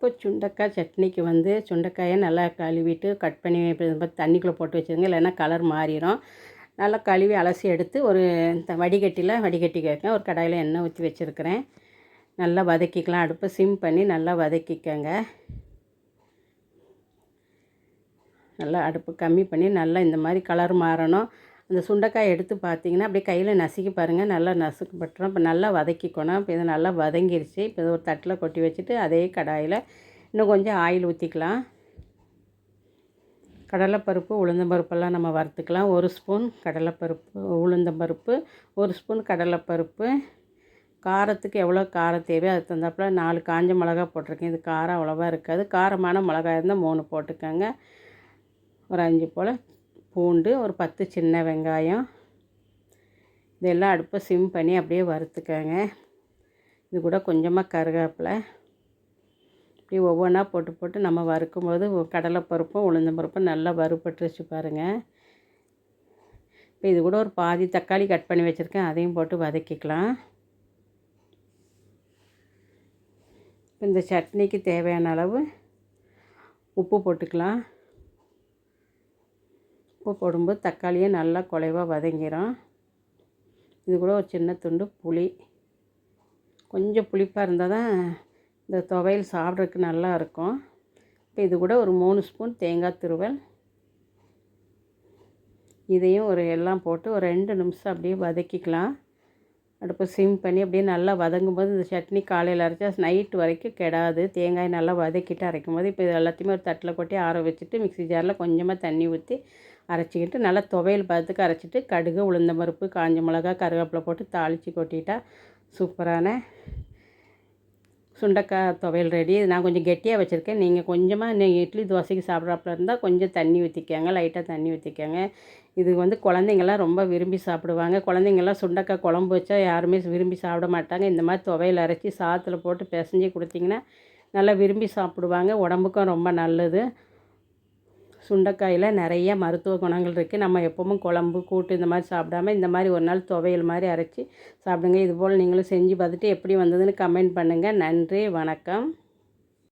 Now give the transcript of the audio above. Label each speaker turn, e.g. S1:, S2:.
S1: இப்போ சுண்டக்காய் சட்னிக்கு வந்து சுண்டைக்காயை நல்லா கழுவிட்டு கட் பண்ணி தண்ணிக்குள்ளே போட்டு வச்சுருங்க. இல்லைன்னா கலர் மாறிடும். நல்லா கழுவி அலசி எடுத்து ஒரு த வடிகட்டியில் வடிகட்டி கேட்க ஒரு கடாயில் எண்ணெய் ஊற்றி வச்சுருக்கிறேன். நல்லா வதக்கிக்கலாம். அடுப்பை சிம் பண்ணி நல்லா வதக்கிக்கங்க. நல்லா அடுப்பு கம்மி பண்ணி நல்லா இந்த மாதிரி கலர் மாறணும். அந்த சுண்டைக்காய் எடுத்து பார்த்தீங்கன்னா அப்படியே கையில் நசுக்கி பாருங்கள் நல்லா நசுக்கப்பட்டுரும் இப்போ நல்லா வதக்கிக்கணும். இப்போ இது நல்லா வதங்கிருச்சு. இப்போ ஒரு தட்டில் கொட்டி வச்சுட்டு அதே கடாயில் இன்னும் கொஞ்சம் ஆயில் ஊற்றிக்கலாம் கடலைப்பருப்பு உளுந்தம்பருப்பெல்லாம் நம்ம வறுத்துக்கலாம். ஒரு ஸ்பூன் கடலைப்பருப்பு உளுந்தம்பருப்பு ஒரு ஸ்பூன் கடலைப்பருப்பு. காரத்துக்கு எவ்வளோ காரம் தேவையோ அதுக்கு தகுந்தாப்புல நாலு காஞ்ச மிளகா போட்டிருக்கேன். இது காரம் அவ்வளோவா இருக்காது. காரமான மிளகாய் இருந்தால் மூணு போட்டுக்கோங்க. ஒரு அஞ்சு போல் பூண்டு ஒரு பத்து சின்ன வெங்காயம். இதெல்லாம் அடுப்பை சிம் பண்ணி அப்படியே வறுத்துக்கோங்க. இது கூட கொஞ்சமாக கருவேப்பிலை. இப்படி ஒவ்வொன்றா போட்டு போட்டு நம்ம வறுக்கும்போது கடலைப்பருப்பும் உளுந்தம்பருப்பும் நல்லா வறுபட்டுருச்சு பாருங்கள் இப்போ இது கூட ஒரு பாதி தக்காளி கட் பண்ணி வச்சுருக்கேன். அதையும் போட்டு வதக்கிக்கலாம். இப்போ இந்த சட்னிக்கு தேவையான அளவு உப்பு போட்டுக்கலாம். உப்பு போடும்போது தக்காளியே நல்லா குலைவாக வதங்கிடும் இது கூட ஒரு சின்ன துண்டு புளி. கொஞ்சம் புளிப்பாக இருந்தால் தான் இந்த துவையல் சாப்பிட்றதுக்கு நல்லா இருக்கும். இப்போ இது கூட ஒரு மூணு ஸ்பூன் தேங்காய் துருவல். இதையும் ஒரு எல்லாம் போட்டு ஒரு ரெண்டு நிமிஷம் அப்படியே வதக்கிக்கலாம். அடுப்பை சிம் பண்ணி அப்படியே நல்லா வதங்கும் போது இந்த சட்னி காலையில் அரைச்சா நைட்டு வரைக்கும் கெடாது. தேங்காய் நல்லா வதக்கிட்டு அரைக்கும் போது இப்போ இது எல்லாத்தையுமே ஒரு தட்டில் கொட்டி ஆற வச்சுட்டு மிக்ஸி ஜாரில் கொஞ்சமாக தண்ணி ஊற்றி அரைச்சிக்கிட்டு நல்லா துவையல் பதத்துக்கு அரைச்சிட்டு கடுகு உளுந்த பருப்பு காஞ்ச மிளகா கருவேப்பிலை போட்டு தாளித்து கொட்டிட்டா சூப்பரான சுண்டக்காய் துவையல் ரெடி நான் கொஞ்சம் கெட்டியாக வச்சுருக்கேன். நீங்கள் கொஞ்சமாக நீங்கள் இட்லி தோசைக்கு சாப்பிட்றாப்புல இருந்தால் கொஞ்சம் தண்ணி ஊற்றிக்கங்க லைட்டாக தண்ணி ஊற்றிக்கங்க இது வந்து குழந்தைங்கள்லாம் ரொம்ப விரும்பி சாப்பிடுவாங்க. குழந்தைங்கள்லாம் சுண்டக்காய் குழம்பு வச்சா யாருமே விரும்பி சாப்பிட மாட்டாங்க. இந்த மாதிரி துவையல் அரைச்சி சாத்தில் போட்டு பிசைஞ்சி கொடுத்தீங்கன்னா நல்லா விரும்பி சாப்பிடுவாங்க. உடம்புக்கும் ரொம்ப நல்லது. சுண்டைக்காயில் நிறைய மருத்துவ குணங்கள் இருக்குது நம்ம எப்பவும் குழம்பு கூட்டு இந்த மாதிரி சாப்பிடாம இந்த மாதிரி ஒரு நாள் துவையல் மாதிரி அரைச்சி சாப்பிடுங்க. இதுபோல் நீங்களும் செஞ்சு பார்த்துட்டு எப்படி வந்ததுன்னு கமெண்ட் பண்ணுங்கள் நன்றி வணக்கம்.